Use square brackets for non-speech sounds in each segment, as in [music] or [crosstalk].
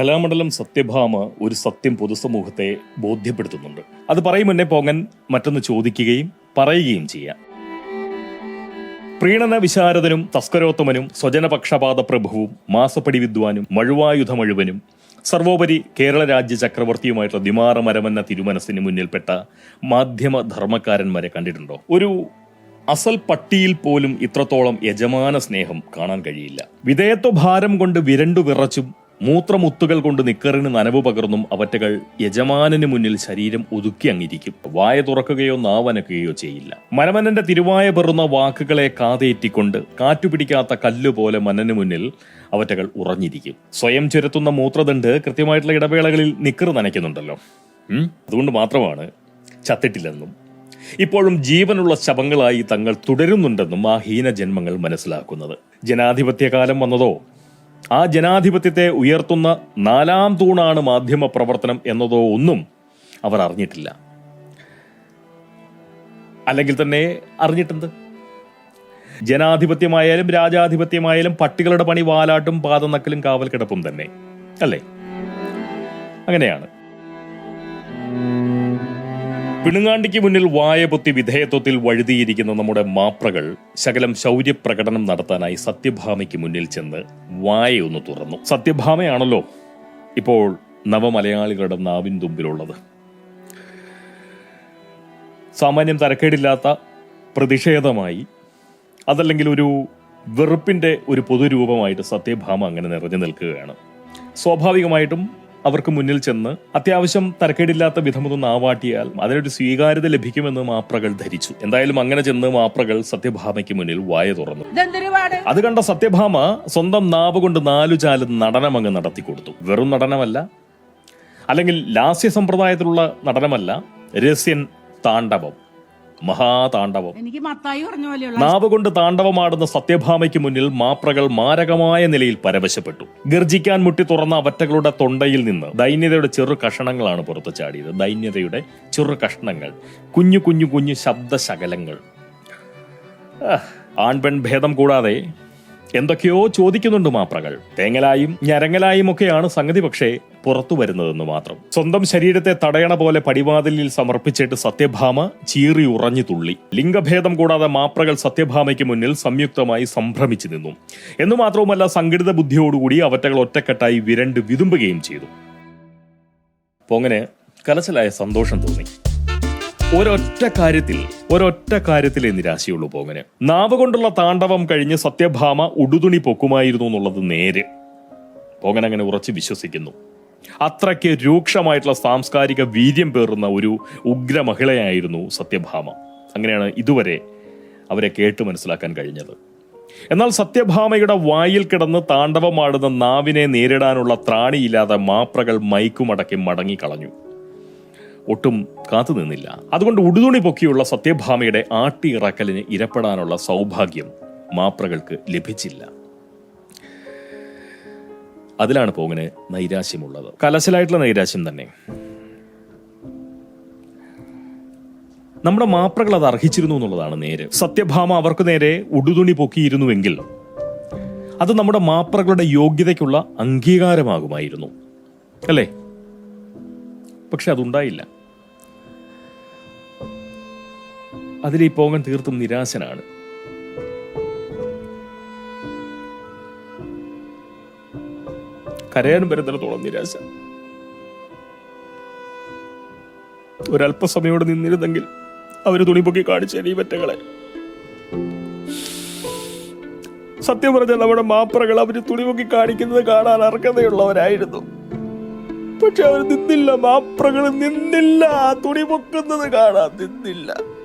കലാമണ്ഡലം സത്യഭാമ ഒരു സത്യം പൊതുസമൂഹത്തെ ബോധ്യപ്പെടുത്തുന്നുണ്ട്. അത് പറയും മുന്നേ പോങ്ങൻ മറ്റൊന്ന് ചോദിക്കുകയും പറയുകയും ചെയ്യാം. പ്രീണന വിശാരദനും തസ്കരോത്തമനും സ്വജനപക്ഷപാത പ്രഭുവും മാസപ്പടി വിദ്വാനും മഴുവായുധ മഴുവനും സർവോപരി കേരള രാജ്യ ചക്രവർത്തിയുമായിട്ടുള്ള ദിമാറമരമെന്ന തിരുമനസിന് മുന്നിൽപ്പെട്ട മാധ്യമ ധർമ്മക്കാരന്മാരെ കണ്ടിട്ടുണ്ടോ? ഒരു അസൽ പട്ടിയിൽ പോലും ഇത്രത്തോളം യജമാന സ്നേഹം കാണാൻ കഴിയില്ല. വിധേയത്വ ഭാരം കൊണ്ട് വിരണ്ടു വിറച്ചും മൂത്രമുത്തുകൾ കൊണ്ട് നിക്കറിന് നനവ് പകർന്നും അവറ്റകൾ യജമാനന് മുന്നിൽ ശരീരം ഒതുക്കി അങ്ങിരിക്കും. വായ തുറക്കുകയോ നാവനക്കുകയോ ചെയ്യില്ല. മനമനന്റെ തിരുവായ പെറുന്ന വാക്കുകളെ കാതേറ്റിക്കൊണ്ട് കാറ്റുപിടിക്കാത്ത കല്ലുപോലെ മനന് മുന്നിൽ അവറ്റകൾ ഉറഞ്ഞിരിക്കും. സ്വയം ചുരത്തുന്ന മൂത്രദണ്ട് കൃത്യമായിട്ടുള്ള ഇടവേളകളിൽ നിക്കറ് നനയ്ക്കുന്നുണ്ടല്ലോ. അതുകൊണ്ട് മാത്രമാണ് ചത്തിട്ടില്ലെന്നും. ഇപ്പോഴും ജീവനുള്ള ശവങ്ങളായി തങ്ങൾ തുടരുന്നുണ്ടെന്നും ആ ഹീനജന്മങ്ങൾ മനസ്സിലാക്കുന്നത്. ജനാധിപത്യകാലം വന്നതോ ആ ജനാധിപത്യത്തെ ഉയർത്തുന്ന നാലാം തൂണാണ് മാധ്യമ പ്രവർത്തനം എന്നതോ ഒന്നും അവർ അറിഞ്ഞിട്ടില്ല. അല്ലെങ്കിൽ തന്നെ അറിഞ്ഞിട്ടുണ്ട് ജനാധിപത്യമായാലും രാജാധിപത്യമായാലും പട്ടികളുടെ പണി വാലാട്ടും പാദനക്കലും കാവൽ കിടപ്പും തന്നെ അല്ലേ? അങ്ങനെയാണ്. പിണുങ്ങാണ്ടിക്ക് മുന്നിൽ വായ പൊത്തി വിധേയത്വത്തിൽ വഴുതിയിരിക്കുന്ന നമ്മുടെ മാപ്രകൾ ശകലം ശൗര്യപ്രകടനം നടത്താനായി സത്യഭാമയ്ക്ക് മുന്നിൽ ചെന്ന് വായ ഒന്ന് തുറന്നു. സത്യഭാമയാണല്ലോ ഇപ്പോൾ നവമലയാളികളുടെ നാവിൻ തുമ്പിലുള്ളത്. സാമാന്യം തരക്കേടില്ലാത്ത പ്രതിഷേധമായി അതല്ലെങ്കിൽ ഒരു വെറുപ്പിന്റെ ഒരു പൊതുരൂപമായിട്ട് സത്യഭാമ അങ്ങനെ നിറഞ്ഞു നിൽക്കുകയാണ്. സ്വാഭാവികമായിട്ടും അവർക്ക് മുന്നിൽ ചെന്ന് അത്യാവശ്യം തരക്കേടില്ലാത്ത വിധമൊന്ന് നാവാട്ടിയാൽ അതിനൊരു സ്വീകാര്യത ലഭിക്കുമെന്ന് മാപ്രകൾ ധരിച്ചു. എന്തായാലും അങ്ങനെ ചെന്ന് മാപ്രകൾ സത്യഭാമയ്ക്ക് മുന്നിൽ വായ തുറന്നു. അത് കണ്ട സത്യഭാമ സ്വന്തം നാവ് കൊണ്ട് നാലു ചാൽ നടനം അങ്ങ് നടത്തി കൊടുത്തു. വെറും നടനമല്ല അല്ലെങ്കിൽ ലാസ്യ സമ്പ്രദായത്തിലുള്ള നടനമല്ല രസ്യൻ താണ്ഡവം. മഹാതാണ്ഡവം. എനിക്ക് മത്തായി പറഞ്ഞ പോലെയുള്ള നാവ് കൊണ്ട് താണ്ഡവമാടുന്ന സത്യഭാമയ്ക്ക് മുന്നിൽ മാപ്രകൾ മാരകമായ നിലയിൽ പരവശപ്പെട്ടു. ഗർജിക്കാൻ മുട്ടി തുറന്ന അവറ്റകളുടെ തൊണ്ടയിൽ നിന്ന് ദൈന്യതയുടെ ചെറു കഷണങ്ങളാണ് പുറത്തു ചാടിയത്. ദൈന്യതയുടെ ചെറു കഷ്ണങ്ങൾ. കുഞ്ഞു കുഞ്ഞു കുഞ്ഞു ശബ്ദശകലങ്ങൾ. ആൺപെൺ ഭേദം കൂടാതെ എന്തൊക്കെയോ ചോദിക്കുന്നുണ്ട് മാപ്രകൾ. തേങ്ങലായും ഞരങ്ങലായും ഒക്കെയാണ് സംഗതി പക്ഷേ പുറത്തു വരുന്നതെന്ന് മാത്രം. സ്വന്തം ശരീരത്തെ തടയണ പോലെ പടിവാതിലിൽ സമർപ്പിച്ചിട്ട് സത്യഭാമ ചീറി ഉറഞ്ഞു തുള്ളി. ലിംഗഭേദം കൂടാതെ മാപ്രകൾ സത്യഭാമയ്ക്ക് മുന്നിൽ സംയുക്തമായി സംഭ്രമിച്ചു നിന്നു. എന്നു മാത്രവുമല്ല സംഘടിത ബുദ്ധിയോടുകൂടി അവറ്റകൾ ഒറ്റക്കെട്ടായി വിരണ്ട് വിതുമ്പുകയും ചെയ്തു. പൊങ്ങനെ കലശലായ സന്തോഷം തോന്നി. ഒരൊറ്റ കാര്യത്തിൽ ഒരൊറ്റ കാര്യത്തിലേ നിരാശയുള്ളൂ പോങ്ങന്. നാവ് കൊണ്ടുള്ള താണ്ഡവം കഴിഞ്ഞ് സത്യഭാമ ഉടുതുണി പൊക്കുമായിരുന്നു എന്നുള്ളത് നേര്. പോങ്ങൻ അങ്ങനെ ഉറച്ചു വിശ്വസിക്കുന്നു. അത്രയ്ക്ക് രൂക്ഷമായിട്ടുള്ള സാംസ്കാരിക വീര്യം പേറുന്ന ഒരു ഉഗ്ര മഹിളയായിരുന്നു സത്യഭാമ. അങ്ങനെയാണ് ഇതുവരെ അവരെ കേട്ട് മനസ്സിലാക്കാൻ കഴിഞ്ഞത്. എന്നാൽ സത്യഭാമയുടെ വായിൽ കിടന്ന് താണ്ഡവമാടുന്ന നാവിനെ നേരിടാനുള്ള ത്രാണിയില്ലാതെ മാപ്രകൾ മൈക്കുമടക്കി മടങ്ങിക്കളഞ്ഞു. ഒട്ടും കാത്തുനിന്നില്ല അതുകൊണ്ട് ഉടുതുണി പൊക്കിയുള്ള സത്യഭാമയുടെ ആട്ടിയിറക്കലിന് ഇരപ്പെടാനുള്ള സൗഭാഗ്യം മാപ്രകൾക്ക് ലഭിച്ചില്ല. അതിലാണ് പോങ്ങിന് നൈരാശ്യമുള്ളത്. കലശലായിട്ടുള്ള നൈരാശ്യം തന്നെ. നമ്മുടെ മാപ്രകൾ അത് അർഹിച്ചിരുന്നു എന്നുള്ളതാണ് നേര്. സത്യഭാമ അവർക്ക് നേരെ ഉടുതുണി പൊക്കിയിരുന്നുവെങ്കിൽ അത് നമ്മുടെ മാപ്രകളുടെ യോഗ്യതയ്ക്കുള്ള അംഗീകാരമാകുമായിരുന്നു. അല്ലേ? പക്ഷെ അതുണ്ടായില്ല. അതിൽ ഈ പോങ്ങൻ തീർത്തും നിരാശനാണ്. കരയാനും വരുന്നിടത്തോളം നിരാശ. ഒരല്പസമയോടെ നിന്നിരുന്നെങ്കിൽ അവർ തുണിപൊക്കി കാണിച്ചേനെ ഈ പറ്റകളെ. സത്യം പറഞ്ഞാൽ നമ്മുടെ മാപ്പറകൾ അവർ തുണിപൊക്കി കാണിക്കുന്നത് കാണാൻ അർഹതയുള്ളവരായിരുന്നു. പക്ഷെ അവർ നിന്നില്ല മാപ്രകൾ നിന്നില്ല തുണി പൊക്കുന്നത് കാണാൻ നിന്നില്ല.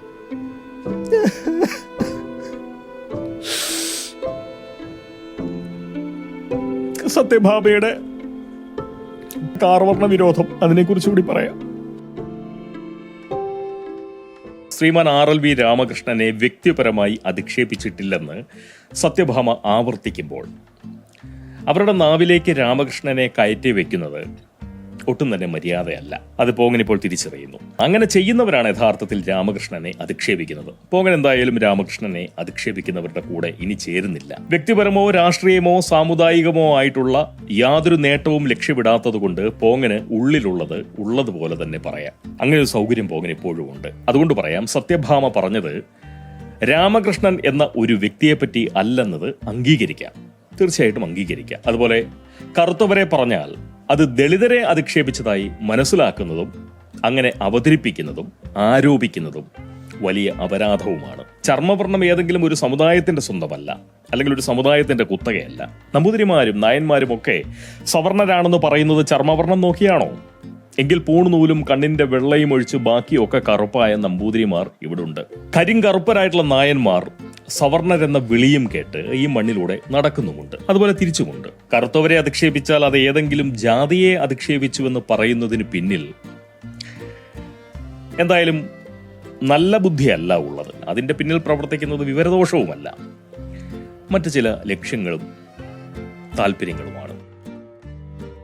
[laughs] സത്യഭാമയുടെ കാർവർണ വിരോധം അതിനെക്കുറിച്ച് കൂടി പറയാം. ശ്രീമാൻ ആർ എൽ വി രാമകൃഷ്ണനെ വ്യക്തിപരമായി അധിക്ഷേപിച്ചിട്ടില്ലെന്ന് സത്യഭാമ ആവർത്തിക്കുമ്പോൾ അവരുടെ നാവിലേക്ക് രാമകൃഷ്ണനെ കയറ്റി വെക്കുന്നത് ഒട്ടും തന്നെ മര്യാദയല്ല. അത് പോങ്ങൻ ഇപ്പോൾ തിരിച്ചറിയുന്നു. അങ്ങനെ ചെയ്യുന്നവരാണ് യഥാർത്ഥത്തിൽ രാമകൃഷ്ണനെ അധിക്ഷേപിക്കുന്നത്. പോങ്ങൻ എന്തായാലും രാമകൃഷ്ണനെ അധിക്ഷേപിക്കുന്നവരുടെ കൂടെ ഇനി ചേരുന്നില്ല. വ്യക്തിപരമോ രാഷ്ട്രീയമോ സാമുദായികമോ ആയിട്ടുള്ള യാതൊരു നേട്ടവും ലക്ഷ്യമിടാത്തതുകൊണ്ട് പോങ്ങന് ഉള്ളിലുള്ളത് ഉള്ളതുപോലെ തന്നെ പറയാം. അങ്ങനെ ഒരു സൗകര്യം പോങ്ങൻ ഇപ്പോഴും ഉണ്ട്. അതുകൊണ്ട് പറയാം സത്യഭാമ പറഞ്ഞത് രാമകൃഷ്ണൻ എന്ന ഒരു വ്യക്തിയെപ്പറ്റി അല്ലെന്നത് അംഗീകരിക്കാം. തീർച്ചയായിട്ടും അംഗീകരിക്കാം. അതുപോലെ കറുത്തവരെ പറഞ്ഞാൽ അത് ദളിതരെ അധിക്ഷേപിച്ചതായി മനസ്സിലാക്കുന്നതും അങ്ങനെ അവതരിപ്പിക്കുന്നതും ആരോപിക്കുന്നതും വലിയ അപരാധവുമാണ്. ചർമ്മവർണം ഏതെങ്കിലും ഒരു സമുദായത്തിന്റെ സ്വന്തമല്ല അല്ലെങ്കിൽ ഒരു സമുദായത്തിന്റെ കുത്തകയല്ല. നമ്പൂതിരിമാരും നായന്മാരും ഒക്കെ സവർണരാണെന്ന് പറയുന്നത് ചർമ്മവർണം നോക്കിയാണോ? എങ്കിൽ പൂണുനൂലും കണ്ണിന്റെ വെള്ളയും ഒഴിച്ച് ബാക്കിയൊക്കെ കറുപ്പായ നമ്പൂതിരിമാർ ഇവിടുണ്ട്. കരിങ്കറുപ്പരായിട്ടുള്ള നായന്മാർ സവർണരെന്ന വിളിയും കേട്ട് ഈ മണ്ണിലൂടെ നടക്കുന്നുമുണ്ട്. അതുപോലെ തിരിച്ചുമുണ്ട്. കറുത്തവരെ അധിക്ഷേപിച്ചാൽ അത് ഏതെങ്കിലും ജാതിയെ അധിക്ഷേപിച്ചുവെന്ന് പറയുന്നതിന് പിന്നിൽ എന്തായാലും നല്ല ബുദ്ധിയല്ല ഉള്ളത്. അതിന്റെ പിന്നിൽ പ്രവർത്തിക്കുന്നത് വിവരദോഷവുമല്ല. മറ്റു ചില ലക്ഷ്യങ്ങളും താല്പര്യങ്ങളുമാണ്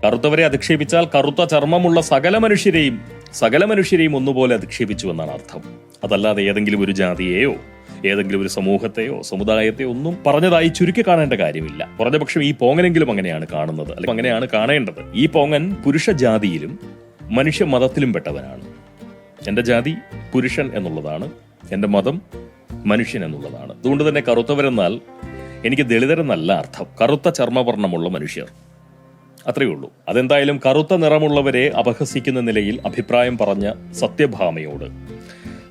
കറുത്തവരെ അധിക്ഷേപിച്ചാൽ കറുത്ത ചർമ്മമുള്ള സകല മനുഷ്യരെയും സകല മനുഷ്യരെയും ഒന്നുപോലെ അധിക്ഷേപിച്ചു എന്നാണ് അർത്ഥം. അതല്ലാതെ ഏതെങ്കിലും ഒരു ജാതിയെയോ ഏതെങ്കിലും ഒരു സമൂഹത്തെയോ സമുദായത്തെയോ ഒന്നും പറഞ്ഞതായി ചുരുക്കി കാണേണ്ട കാര്യമില്ല. കുറഞ്ഞപക്ഷം ഈ പോങ്ങനെങ്കിലും അങ്ങനെയാണ് കാണുന്നത്. അല്ലെങ്കിൽ അങ്ങനെയാണ് കാണേണ്ടത്. ഈ പോങ്ങൻ പുരുഷ ജാതിയിലും മനുഷ്യ മതത്തിലും പെട്ടവനാണ്. എന്റെ ജാതി പുരുഷൻ എന്നുള്ളതാണ്. എന്റെ മതം മനുഷ്യൻ എന്നുള്ളതാണ്. അതുകൊണ്ട് തന്നെ കറുത്തവരെന്നാൽ എനിക്ക് ദളിതരെന്നല്ല അർത്ഥം. കറുത്ത ചർമ്മവർണമുള്ള മനുഷ്യർ. അത്രയേ ഉള്ളൂ അതെന്തായാലും കറുത്ത നിറമുള്ളവരെ അപഹസിക്കുന്ന നിലയിൽ അഭിപ്രായം പറഞ്ഞ സത്യഭാമയോട്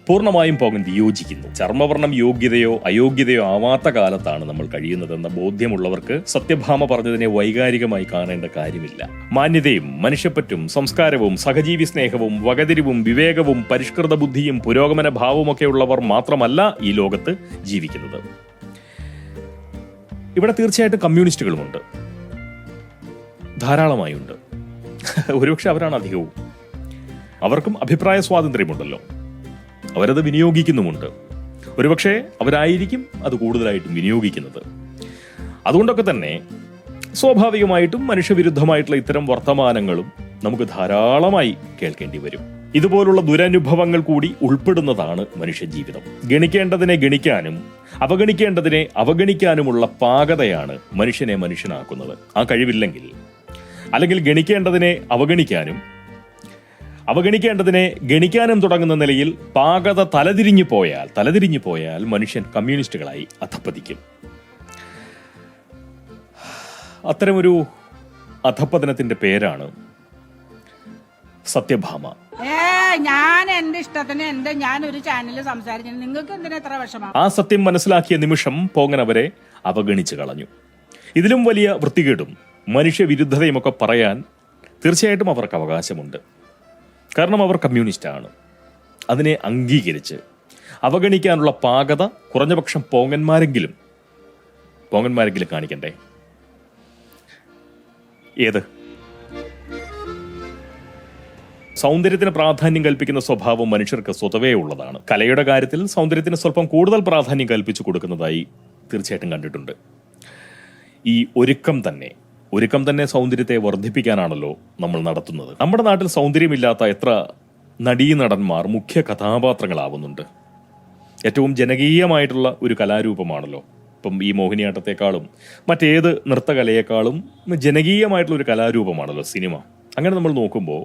പൂർണമായും പോകൻ വിയോജിക്കുന്നു ചർമ്മവർണം യോഗ്യതയോ അയോഗ്യതയോ ആവാത്ത കാലത്താണ് നമ്മൾ കഴിയുന്നതെന്ന ബോധ്യമുള്ളവർക്ക് സത്യഭാമ പറഞ്ഞതിനെ വൈകാരികമായി കാണേണ്ട കാര്യമില്ല. മാന്യതയും മനുഷ്യപ്പറ്റും സംസ്കാരവും സഹജീവി സ്നേഹവും വകതിരിവും വിവേകവും പരിഷ്കൃത ബുദ്ധിയും പുരോഗമന ഉള്ളവർ മാത്രമല്ല ഈ ലോകത്ത് ജീവിക്കുന്നത്. ഇവിടെ തീർച്ചയായിട്ടും കമ്മ്യൂണിസ്റ്റുകളുമുണ്ട്. ധാരാളമായുണ്ട്. ഒരുപക്ഷെ അവരാണ് അധികവും. അവർക്കും അഭിപ്രായ സ്വാതന്ത്ര്യമുണ്ടല്ലോ. അവരത് വിനിയോഗിക്കുന്നുമുണ്ട്. ഒരുപക്ഷെ അവരായിരിക്കും അത് കൂടുതലായിട്ടും വിനിയോഗിക്കുന്നത്. അതുകൊണ്ടൊക്കെ തന്നെ സ്വാഭാവികമായിട്ടും മനുഷ്യവിരുദ്ധമായിട്ടുള്ള ഇത്തരം വർത്തമാനങ്ങളും നമുക്ക് ധാരാളമായി കേൾക്കേണ്ടി വരും. ഇതുപോലുള്ള ദുരനുഭവങ്ങൾ കൂടി ഉൾപ്പെടുന്നതാണ് മനുഷ്യജീവിതം. ഗണിക്കേണ്ടതിനെ ഗണിക്കാനും അവഗണിക്കേണ്ടതിനെ അവഗണിക്കാനുമുള്ള പാകതയാണ് മനുഷ്യനെ മനുഷ്യനാക്കുന്നത്. ആ കഴിവില്ലെങ്കിൽ അല്ലെങ്കിൽ ഗണിക്കേണ്ടതിനെ അവഗണിക്കാനും. അവഗണിക്കേണ്ടതിനെ ഗണിക്കാനും തുടങ്ങുന്ന നിലയിൽ പാകത തലതിരിഞ്ഞു പോയാൽ തലതിരിഞ്ഞു പോയാൽ മനുഷ്യൻ കമ്മ്യൂണിസ്റ്റുകളായി അധപ്പതിക്കും അത്തരമൊരു അധപ്പതനത്തിന്റെ പേരാണ് സത്യഭാമ. ഞാൻ എന്റെ ഇഷ്ടത്തിന് എന്റെ ഞാൻ ഒരു ചാനലിൽ സംസാരിച്ചു നിങ്ങൾക്ക് എന്തിനാ എത്ര വിഷമം? ആ സത്യം മനസ്സിലാക്കിയ നിമിഷം പോങ്ങനവരെ അവഗണിച്ചു കളഞ്ഞു. ഇതിലും വലിയ വൃത്തികേടും മനുഷ്യവിരുദ്ധതയുമൊക്കെ പറയാൻ തീർച്ചയായിട്ടും അവർക്ക് അവകാശമുണ്ട്. കാരണം അവർ കമ്മ്യൂണിസ്റ്റാണ്. അതിനെ അംഗീകരിച്ച് അവഗണിക്കാനുള്ള പാകത കുറഞ്ഞപക്ഷം പോങ്ങന്മാരെങ്കിലും പോങ്ങന്മാരെങ്കിലും കാണിക്കണ്ടേ? ഏത്? സൗന്ദര്യത്തിന് പ്രാധാന്യം കൽപ്പിക്കുന്ന സ്വഭാവം മനുഷ്യർക്ക് സ്വതവേ ഉള്ളതാണ്. കലയുടെ കാര്യത്തിൽ സൗന്ദര്യത്തിന് സ്വല്പം കൂടുതൽ പ്രാധാന്യം കൽപ്പിച്ചു കൊടുക്കുന്നതായി തീർച്ചയായിട്ടും കണ്ടിട്ടുണ്ട്. ഈ ഒരുക്കം തന്നെ ഒരുക്കം തന്നെ സൗന്ദര്യത്തെ വർദ്ധിപ്പിക്കാനാണല്ലോ നമ്മൾ നടത്തുന്നത്. നമ്മുടെ നാട്ടിൽ സൗന്ദര്യമില്ലാത്ത എത്ര നടീനടന്മാർ മുഖ്യ കഥാപാത്രങ്ങളാവുന്നുണ്ട്. ഏറ്റവും ജനകീയമായിട്ടുള്ള ഒരു കലാരൂപമാണല്ലോ. ഇപ്പം ഈ മോഹിനിയാട്ടത്തെക്കാളും മറ്റേത് നൃത്തകലയെക്കാളും ജനകീയമായിട്ടുള്ള ഒരു കലാരൂപമാണല്ലോ സിനിമ. അങ്ങനെ നമ്മൾ നോക്കുമ്പോൾ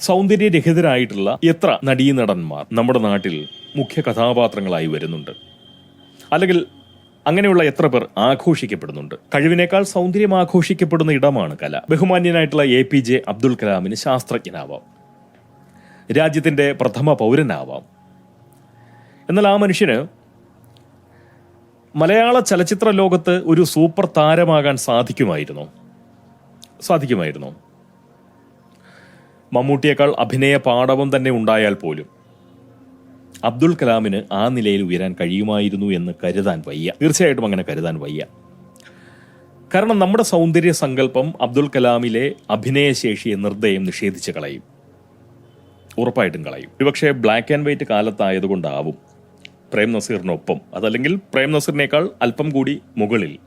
സൗന്ദര്യരഹിതരായിട്ടുള്ള എത്ര നടീനടന്മാർ നമ്മുടെ നാട്ടിൽ മുഖ്യ കഥാപാത്രങ്ങളായി വരുന്നുണ്ട്. അല്ലെങ്കിൽ അങ്ങനെയുള്ള എത്ര പേർ ആഘോഷിക്കപ്പെടുന്നുണ്ട്. കഴിവിനേക്കാൾ സൗന്ദര്യം ആഘോഷിക്കപ്പെടുന്ന ഇടമാണ് കല. ബഹുമാന്യനായിട്ടുള്ള എ പി ജെ അബ്ദുൽ കലാമിന് ശാസ്ത്രജ്ഞനാവാം. രാജ്യത്തിന്റെ പ്രഥമ പൗരനാവാം. എന്നാൽ ആ മനുഷ്യന് മലയാള ചലച്ചിത്ര ലോകത്ത് ഒരു സൂപ്പർ താരമാകാൻ സാധിക്കുമായിരുന്നു. സാധിക്കുമായിരുന്നു. മമ്മൂട്ടിയേക്കാൾ അഭിനയ പാടവം തന്നെ ഉണ്ടായാൽ പോലും. അബ്ദുൽ കലാമിന് ആ നിലയിൽ ഉയരാൻ കഴിയുമായിരുന്നു എന്ന് കരുതാൻ വയ്യ. തീർച്ചയായിട്ടും അങ്ങനെ കരുതാൻ വയ്യ. കാരണം നമ്മുടെ സൗന്ദര്യ സങ്കല്പം അബ്ദുൽ കലാമിലെ അഭിനയശേഷിയെ നിർദ്ദയം നിഷേധിച്ച് കളയും. ഉറപ്പായിട്ടും കളയും. ഒരുപക്ഷെ ബ്ലാക്ക് ആൻഡ് വൈറ്റ് കാലത്തായതുകൊണ്ടാവും പ്രേം നസീറിനൊപ്പം. അതല്ലെങ്കിൽ പ്രേം നസീറിനേക്കാൾ അല്പം കൂടി മുകളിൽ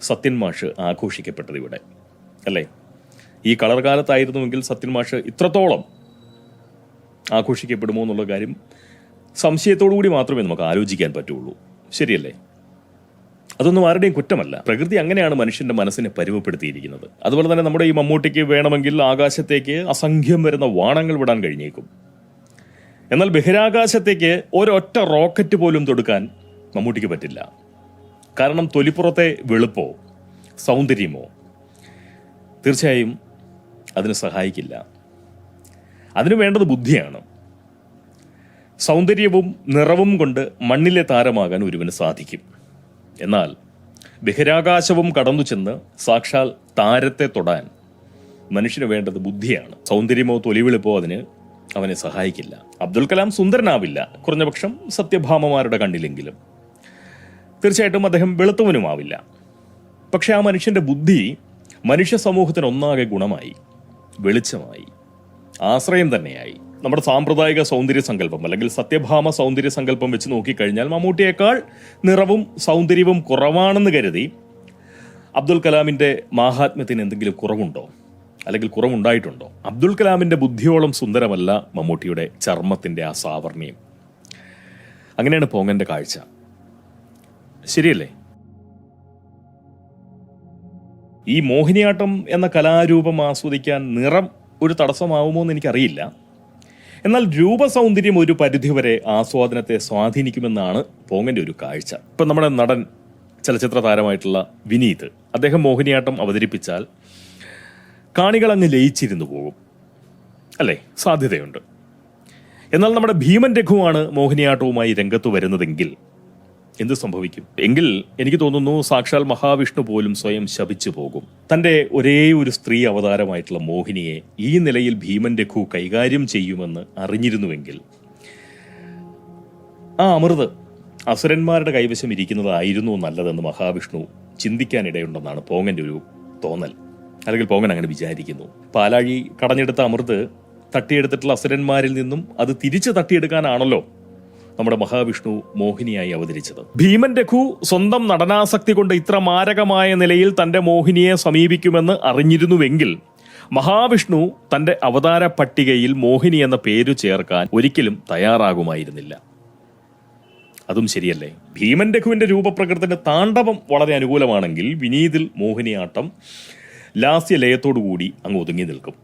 സത്യൻ മാഷ് ആഘോഷിക്കപ്പെട്ടത് ഇവിടെ. അല്ലേ? ഈ കളർ കാലത്തായിരുന്നുവെങ്കിൽ സത്യൻ മാഷ് ഇത്രത്തോളം ആഘോഷിക്കപ്പെടുമോ എന്നുള്ള കാര്യം സംശയത്തോടു കൂടി മാത്രമേ നമുക്ക് ആലോചിക്കാൻ പറ്റുള്ളൂ. ശരിയല്ലേ? അതൊന്നും ആരുടെയും കുറ്റമല്ല. പ്രകൃതി അങ്ങനെയാണ് മനുഷ്യന്റെ മനസ്സിനെ പരുവപ്പെടുത്തിയിരിക്കുന്നത് അതുപോലെ തന്നെ നമ്മുടെ ഈ മമ്മൂട്ടിക്ക് വേണമെങ്കിൽ ആകാശത്തേക്ക് അസംഖ്യം വരുന്ന വാണങ്ങൾ വിടാൻ കഴിഞ്ഞേക്കും. എന്നാൽ ബഹിരാകാശത്തേക്ക് ഒരൊറ്റ റോക്കറ്റ് പോലും തൊടുക്കാൻ മമ്മൂട്ടിക്ക് പറ്റില്ല. കാരണം തൊലിപ്പുറത്തെ വെളുപ്പോ സൗന്ദര്യമോ തീർച്ചയായും അതിന് സഹായിക്കില്ല. അതിന് വേണ്ടത് ബുദ്ധിയാണ്. സൗന്ദര്യവും നിറവും കൊണ്ട് മണ്ണിലെ താരമാകാൻ ഒരുവന് സാധിക്കും. എന്നാൽ ബഹിരാകാശവും കടന്നു ചെന്ന് സാക്ഷാൽ താരത്തെ തൊടാൻ മനുഷ്യന് വേണ്ടത് ബുദ്ധിയാണ്. സൗന്ദര്യമോ തൊലിവെളുപ്പോ അതിന് അവനെ സഹായിക്കില്ല. അബ്ദുൽ കലാം സുന്ദരനാവില്ല. കുറഞ്ഞപക്ഷം സത്യഭാമമാരുടെ കണ്ണിലെങ്കിലും. തീർച്ചയായിട്ടും അദ്ദേഹം വെളുത്തവനുമാവില്ല. പക്ഷെ ആ മനുഷ്യന്റെ ബുദ്ധി മനുഷ്യ സമൂഹത്തിന് ഒന്നാകെ ഗുണമായി വെളിച്ചമായി ആശ്രയം തന്നെയായി. നമ്മുടെ സാമ്പ്രദായിക സൗന്ദര്യ സങ്കല്പം അല്ലെങ്കിൽ സത്യഭാമ സൗന്ദര്യ സങ്കല്പം വെച്ച് നോക്കിക്കഴിഞ്ഞാൽ മമ്മൂട്ടിയേക്കാൾ നിറവും സൗന്ദര്യവും കുറവാണെന്ന് കരുതി അബ്ദുൽ കലാമിന്റെ മാഹാത്മ്യത്തിന് എന്തെങ്കിലും കുറവുണ്ടോ? അല്ലെങ്കിൽ കുറവുണ്ടായിട്ടുണ്ടോ? അബ്ദുൽ കലാമിന്റെ ബുദ്ധിയോളം സുന്ദരമല്ല മമ്മൂട്ടിയുടെ ചർമ്മത്തിന്റെ ആ സാവർണ്യം. അങ്ങനെയാണ് പോങ്ങന്റെ കാഴ്ച. ശരിയല്ലേ? ഈ മോഹിനിയാട്ടം എന്ന കലാരൂപം ആസ്വദിക്കാൻ നിറം ഒരു തടസ്സമാവുമോ എന്ന് എനിക്കറിയില്ല. എന്നാൽ രൂപസൗന്ദര്യം ഒരു പരിധിവരെ ആസ്വാദനത്തെ സ്വാധീനിക്കുമെന്നാണ് പോങ്ങന്റെ ഒരു കാഴ്ച. ഇപ്പം നമ്മുടെ നടൻ ചലച്ചിത്ര താരമായിട്ടുള്ള വിനീത് അദ്ദേഹം മോഹിനിയാട്ടം അവതരിപ്പിച്ചാൽ കാണികൾ അങ്ങ് ലയിച്ചിരുന്നു പോകും. അല്ലേ? സാധ്യതയുണ്ട്. എന്നാൽ നമ്മുടെ ഭീമൻ രഘുവാണ് മോഹിനിയാട്ടവുമായി രംഗത്ത് വരുന്നതെങ്കിൽ എന്ത് സംഭവിക്കും? എങ്കിൽ എനിക്ക് തോന്നുന്നു സാക്ഷാൽ മഹാവിഷ്ണു പോലും സ്വയം ശപിച്ചു പോകും. തന്റെ ഒരേ ഒരു സ്ത്രീ അവതാരമായിട്ടുള്ള മോഹിനിയെ ഈ നിലയിൽ ഭീമൻ രഘു കൈകാര്യം ചെയ്യുമെന്ന് അറിഞ്ഞിരുന്നുവെങ്കിൽ. ആ അമൃത് അസുരന്മാരുടെ കൈവശം ഇരിക്കുന്നതായിരുന്നു നല്ലതെന്ന് മഹാവിഷ്ണു ചിന്തിക്കാനിടയുണ്ടെന്നാണ് പോങ്ങന്റെ ഒരു തോന്നൽ. അല്ലെങ്കിൽ പോങ്ങൻ അങ്ങനെ വിചാരിക്കുന്നു. പാലാഴി കടഞ്ഞെടുത്ത അമൃത് തട്ടിയെടുത്തിട്ടുള്ള അസുരന്മാരിൽ നിന്നും അത് തിരിച്ച് തട്ടിയെടുക്കാനാണല്ലോ നമ്മുടെ മഹാവിഷ്ണു മോഹിനിയായി അവതരിച്ചത്. ഭീമൻ രഘു സ്വന്തം നടനാസക്തി കൊണ്ട് ഇത്ര മാരകമായ നിലയിൽ തന്റെ മോഹിനിയെ സമീപിക്കുമെന്ന് അറിഞ്ഞിരുന്നുവെങ്കിൽ മഹാവിഷ്ണു തന്റെ അവതാര പട്ടികയിൽ മോഹിനി എന്ന പേരു ചേർക്കാൻ ഒരിക്കലും തയ്യാറാകുമായിരുന്നില്ല. അതും ശരിയല്ലേ? ഭീമൻ രഘുവിന്റെ രൂപപ്രകൃതിന്റെ താണ്ഡവം വളരെ അനുകൂലമാണെങ്കിൽ വിനീതിൽ മോഹിനിയാട്ടം ലാസ്യ ലയത്തോടുകൂടി അങ്ങ് ഒതുങ്ങി നിൽക്കും.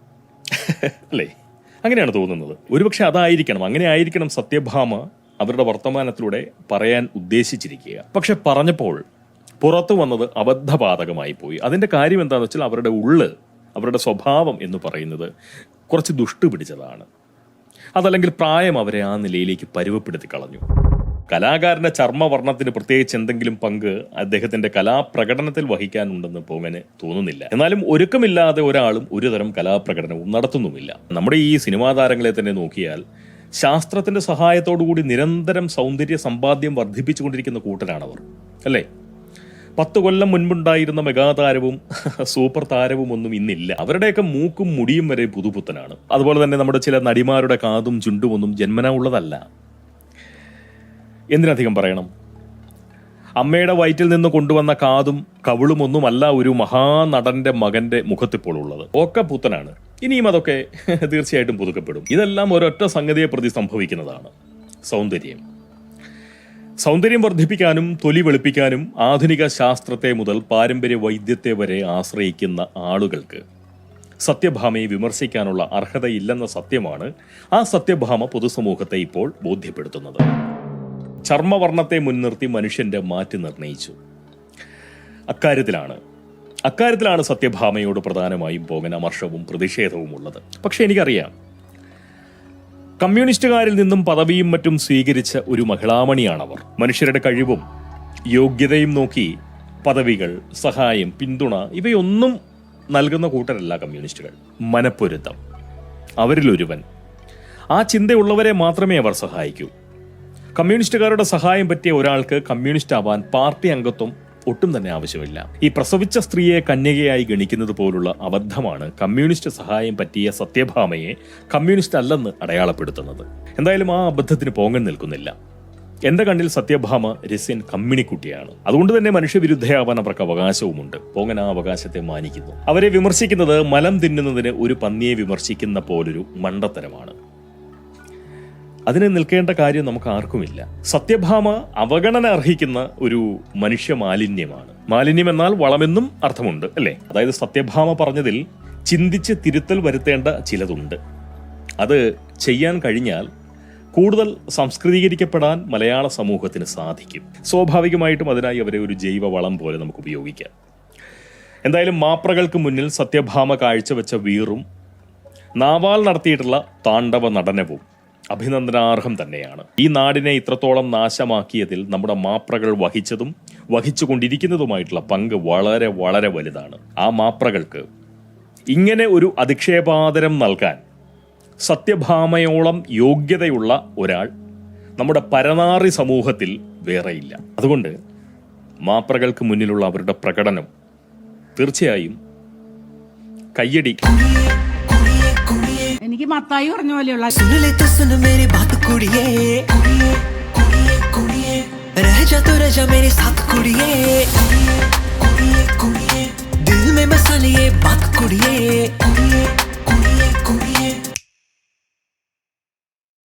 [laughs] അല്ലേ? അങ്ങനെയാണ് തോന്നുന്നത്. ഒരുപക്ഷെ അതായിരിക്കണം. അങ്ങനെ ആയിരിക്കണം സത്യഭാമ അവരുടെ വർത്തമാനത്തിലൂടെ പറയാൻ ഉദ്ദേശിച്ചിരിക്കുക. പക്ഷെ പറഞ്ഞപ്പോൾ പുറത്തു വന്നത് അബദ്ധപാതകമായി പോയി. അതിന്റെ കാര്യം എന്താണെന്ന് വെച്ചാൽ അവരുടെ ഉള്ള് അവരുടെ സ്വഭാവം എന്ന് പറയുന്നത് കുറച്ച് ദുഷ്ടു പിടിച്ചതാണ്. അതല്ലെങ്കിൽ പ്രായം അവരെ ആ നിലയിലേക്ക് പരുവപ്പെടുത്തി കളഞ്ഞു. കലാകാരന്റെ ചർമ്മവർണത്തിന് പ്രത്യേകിച്ച് എന്തെങ്കിലും പങ്ക് അദ്ദേഹത്തിന്റെ കലാപ്രകടനത്തിൽ വഹിക്കാനുണ്ടെന്ന് പോങ്ങന് തോന്നുന്നില്ല. എന്നാലും ഒരുക്കമില്ലാതെ ഒരാളും ഒരുതരം കലാപ്രകടനവും നടത്തുന്നുമില്ല. നമ്മുടെ ഈ സിനിമാ താരങ്ങളെ തന്നെ നോക്കിയാൽ ശാസ്ത്രത്തിന്റെ സഹായത്തോടുകൂടി നിരന്തരം സൗന്ദര്യ സമ്പാദ്യം വർദ്ധിപ്പിച്ചുകൊണ്ടിരിക്കുന്ന കൂട്ടരാണവർ അല്ലേ? പത്ത് കൊല്ലം മുൻപുണ്ടായിരുന്ന മെഗാതാരവും സൂപ്പർ താരവും ഒന്നും ഇന്നില്ല. അവരുടെയൊക്കെ മൂക്കും മുടിയും വരെ പുതുപുത്തനാണ്. അതുപോലെ തന്നെ നമ്മുടെ ചില നടിമാരുടെ കാതും ചുണ്ടും ഒന്നും ജന്മന ഉള്ളതല്ല. എന്തിനധികം പറയണം? അമ്മയുടെ വയറ്റിൽ നിന്ന് കൊണ്ടുവന്ന കാതും കവിളും ഒന്നുമല്ല ഒരു മഹാനടന്റെ മകന്റെ മുഖത്തിപ്പോൾ ഉള്ളത് ഒക്കെ പുത്തനാണ്. ഇനിയും അതൊക്കെ [laughs] തീർച്ചയായിട്ടും പുതുക്കപ്പെടും. ഇതെല്ലാം ഒരൊറ്റ സംഗതിയെ പ്രതി സംഭവിക്കുന്നതാണ്. സൗന്ദര്യം. സൗന്ദര്യം വർദ്ധിപ്പിക്കാനും തൊലി വെളുപ്പിക്കാനും ആധുനിക ശാസ്ത്രത്തെ മുതൽ പാരമ്പര്യ വൈദ്യത്തെ വരെ ആശ്രയിക്കുന്ന ആളുകൾക്ക് സത്യഭാമയെ വിമർശിക്കാനുള്ള അർഹതയില്ലെന്ന സത്യമാണ് ആ സത്യഭാമ പൊതുസമൂഹത്തെ ഇപ്പോൾ ബോധ്യപ്പെടുത്തുന്നത്. ചർമ്മവർണത്തെ മുൻനിർത്തി മനുഷ്യന്റെ മാറ്റി നിർണയിച്ചു. അക്കാര്യത്തിലാണ് അക്കാര്യത്തിലാണ് സത്യഭാമയോട് പ്രധാനമായും പോകൻ അമർഷവും പ്രതിഷേധവും ഉള്ളത്. പക്ഷെ എനിക്കറിയാം. കമ്മ്യൂണിസ്റ്റുകാരിൽ നിന്നും പദവിയും മറ്റും സ്വീകരിച്ച ഒരു മഹിളാമണിയാണവർ. മനുഷ്യരുടെ കഴിവും യോഗ്യതയും നോക്കി പദവികൾ സഹായം പിന്തുണ ഇവയൊന്നും നൽകുന്ന കൂട്ടരല്ല കമ്മ്യൂണിസ്റ്റുകൾ. മനപ്പൊരുത്തം. അവരിലൊരുവൻ ആ ചിന്തയുള്ളവരെ മാത്രമേ അവർ സഹായിക്കൂ. കമ്മ്യൂണിസ്റ്റുകാരുടെ സഹായം പറ്റിയ ഒരാൾക്ക് കമ്മ്യൂണിസ്റ്റ് ആവാൻ പാർട്ടി അംഗത്വം ഒട്ടും തന്നെ ആവശ്യമില്ല. ഈ പ്രസവിച്ച സ്ത്രീയെ കന്യകയായി ഗണിക്കുന്നത് പോലുള്ള അബദ്ധമാണ് കമ്മ്യൂണിസ്റ്റ് സഹായം പറ്റിയ സത്യഭാമയെ കമ്മ്യൂണിസ്റ്റ് അല്ലെന്ന് അടയാളപ്പെടുത്തുന്നത്. എന്തായാലും ആ അബദ്ധത്തിന് പോങ്ങൻ നിൽക്കുന്നില്ല. എന്റെ കണ്ണിൽ സത്യഭാമ രസ്യൻ കമ്മിണിക്കുട്ടിയാണ്. അതുകൊണ്ട് തന്നെ മനുഷ്യവിരുദ്ധയാവാൻ അവർക്ക് അവകാശവുമുണ്ട്. പോങ്ങൻ ആ അവകാശത്തെ മാനിക്കുന്നു. അവരെ വിമർശിക്കുന്നത് മലം തിന്നുന്നതിന് ഒരു പന്നിയെ വിമർശിക്കുന്ന പോലൊരു മണ്ടത്തരമാണ്. അതിന് നിൽക്കേണ്ട കാര്യം നമുക്ക് ആർക്കുമില്ല. സത്യഭാമ അവഗണന അർഹിക്കുന്ന ഒരു മനുഷ്യ മാലിന്യമാണ്. മാലിന്യം എന്നാൽ വളമെന്നും അർത്ഥമുണ്ട് അല്ലേ? അതായത് സത്യഭാമ പറഞ്ഞതിൽ ചിന്തിച്ച് തിരുത്തൽ വരുത്തേണ്ട ചിലതുണ്ട്. അത് ചെയ്യാൻ കഴിഞ്ഞാൽ കൂടുതൽ സംസ്കൃതീകരിക്കപ്പെടാൻ മലയാള സമൂഹത്തിന് സാധിക്കും. സ്വാഭാവികമായിട്ടും അതിനായി അവരെ ഒരു ജൈവ വളം പോലെ നമുക്ക് ഉപയോഗിക്കാം. എന്തായാലും മാപ്രകൾക്ക് മുന്നിൽ സത്യഭാമ കാഴ്ചവെച്ച വീറും നാവാൽ നടത്തിയിട്ടുള്ള താണ്ഡവ നടനവും അഭിനന്ദനാർഹം തന്നെയാണ്. ഈ നാടിനെ ഇത്രത്തോളം നാശമാക്കിയതിൽ നമ്മുടെ മാപ്രകൾ വഹിച്ചതും വഹിച്ചുകൊണ്ടിരിക്കുന്നതുമായിട്ടുള്ള പങ്ക് വളരെ വളരെ വലുതാണ്. ആ മാപ്രകൾക്ക് ഇങ്ങനെ ഒരു അധിക്ഷേപാദരം നൽകാൻ സത്യഭാമയോളം യോഗ്യതയുള്ള ഒരാൾ നമ്മുടെ പരനാറി സമൂഹത്തിൽ വേറെയില്ല. അതുകൊണ്ട് മാപ്രകൾക്ക് മുന്നിലുള്ള അവരുടെ പ്രകടനം തീർച്ചയായും കയ്യടി എനിക്ക് മത്തായി പറഞ്ഞ പോലെയുള്ള ദിൽ